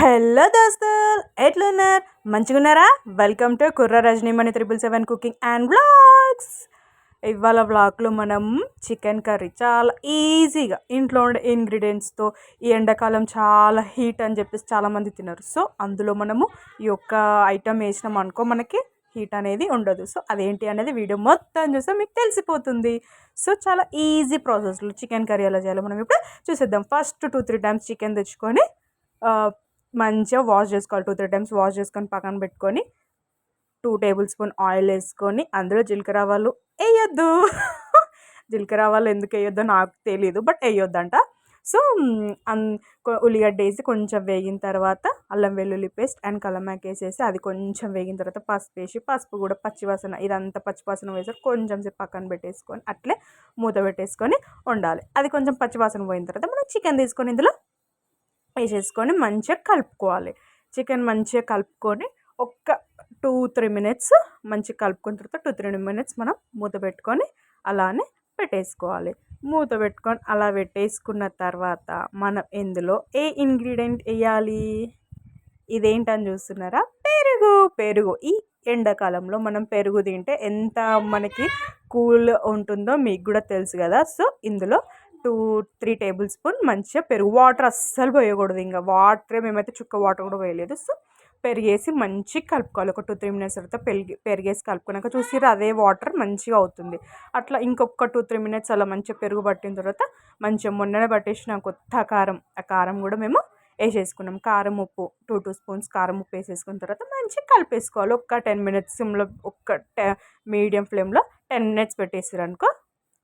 Hello దోస్తులు ఎట్లున్నారు? మంచిగున్నారా? Welcome to Kurra Rajanimani triple seven cooking and blogs ఇవాళ బ్లాగ్లో మనం చికెన్ కర్రీ చాలా ఈజీగా ఇంట్లో ఉండే ఇంగ్రీడియంట్స్తో ఈ ఎండాకాలం చాలా హీట్ అని చెప్పేసి చాలామంది తిన్నారు. సో అందులో మనము ఈ యొక్క ఐటమ్ వేసినాం అనుకో మనకి హీట్ అనేది ఉండదు. సో అదేంటి అనేది వీడియో మొత్తం చూస్తే మీకు తెలిసిపోతుంది. సో చాలా ఈజీ ప్రాసెస్లో చికెన్ కర్రీ ఎలా చేయాలో మనం ఇప్పుడు చూసేద్దాం. First two three times chicken తెచ్చుకొని మంచిగా వాష్ చేసుకోవాలి. టూ త్రీ టైమ్స్ వాష్ చేసుకొని పక్కన పెట్టుకొని టూ టేబుల్ స్పూన్ ఆయిల్ వేసుకొని అందులో జీలకర్ర ఆవాలు వేయొద్దు. జీలకర్ర ఆవాలు ఎందుకు వేయొద్దో నాకు తెలియదు బట్ వేయొద్దంట. సో mm, ఉల్లిగడ్డ వేసి కొంచెం వేగిన తర్వాత అల్లం వెల్లుల్లి పేస్ట్ అండ్ కలమాక్ వేసేసి అది కొంచెం వేగిన తర్వాత పసుపు వేసి పసుపు కూడా పచ్చివాసన ఇదంతా పచ్చివాసన వేసారు కొంచెం సేపు పక్కన పెట్టేసుకొని అట్లే మూత పెట్టేసుకొని ఉండాలి. అది కొంచెం పచ్చివాసన పోయిన తర్వాత మనం చికెన్ తీసుకొని ఇందులో వేసేసుకొని మంచిగా కలుపుకోవాలి. చికెన్ మంచిగా కలుపుకొని ఒక్క టూ త్రీ మినిట్స్ మంచిగా కలుపుకున్న తర్వాత టూ త్రీ మినిట్స్ మనం మూత పెట్టుకొని అలానే పెట్టేసుకోవాలి. మూత పెట్టుకొని అలా పెట్టేసుకున్న తర్వాత మనం ఇందులో ఏ ఇంగ్రీడియంట్ వేయాలి? ఇదేంటని చూస్తున్నారా? పెరుగు. పెరుగు. ఈ ఎండాకాలంలో మనం పెరుగు తింటే ఎంత మనకి కూల్ ఉంటుందో మీకు కూడా తెలుసు కదా. సో ఇందులో టూ త్రీ టేబుల్ స్పూన్ మంచిగా పెరుగు. వాటర్ అస్సలు పోయకూడదు ఇంకా. వాటర్ మేమైతే చుక్క వాటర్ కూడా వేయలేదు సో పెరిగేసి మంచిగా కలుపుకోవాలి. ఒక టూ త్రీ మినిట్స్ తర్వాత పెరిగి పెరిగేసి కలుపుకున్నాక చూసిర్రు అదే వాటర్ మంచిగా అవుతుంది. అట్లా ఇంకొక టూ త్రీ మినిట్స్ అలా మంచిగా పెరుగు పట్టిన తర్వాత మంచిగా మొన్ననే పట్టేసిన కొత్త కారం ఆ కారం కూడా మేము వేసేసుకున్నాం. కారం ఉప్పు టూ టూ స్పూన్స్ కారం ఉప్పు వేసేసుకున్న తర్వాత మంచిగా కలిపేసుకోవాలి. ఒక్క టెన్ మినిట్స్ సిమ్లో ఒక్క మీడియం ఫ్లేమ్లో టెన్ మినిట్స్ పెట్టేసారు అనుకో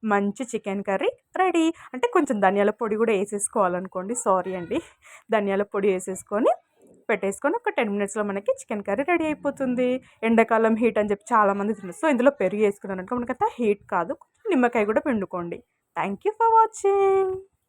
మంచి చికెన్ కర్రీ రెడీ. అంటే కొంచెం ధనియాల పొడి కూడా వేసేసుకోవాలనుకోండి. సారీ అండి. ధనియాల పొడి వేసేసుకొని పెట్టేసుకొని ఒక టెన్ మినిట్స్లో మనకి చికెన్ కర్రీ రెడీ అయిపోతుంది. ఎండాకాలం హీట్ అని చెప్పి చాలామంది తిన్నారు. సో ఇందులో పెరుగు వేసుకున్నాను అనుకో మనకంతా హీట్ కాదు. నిమ్మకాయ కూడా పిండుకోండి. Thank you for watching.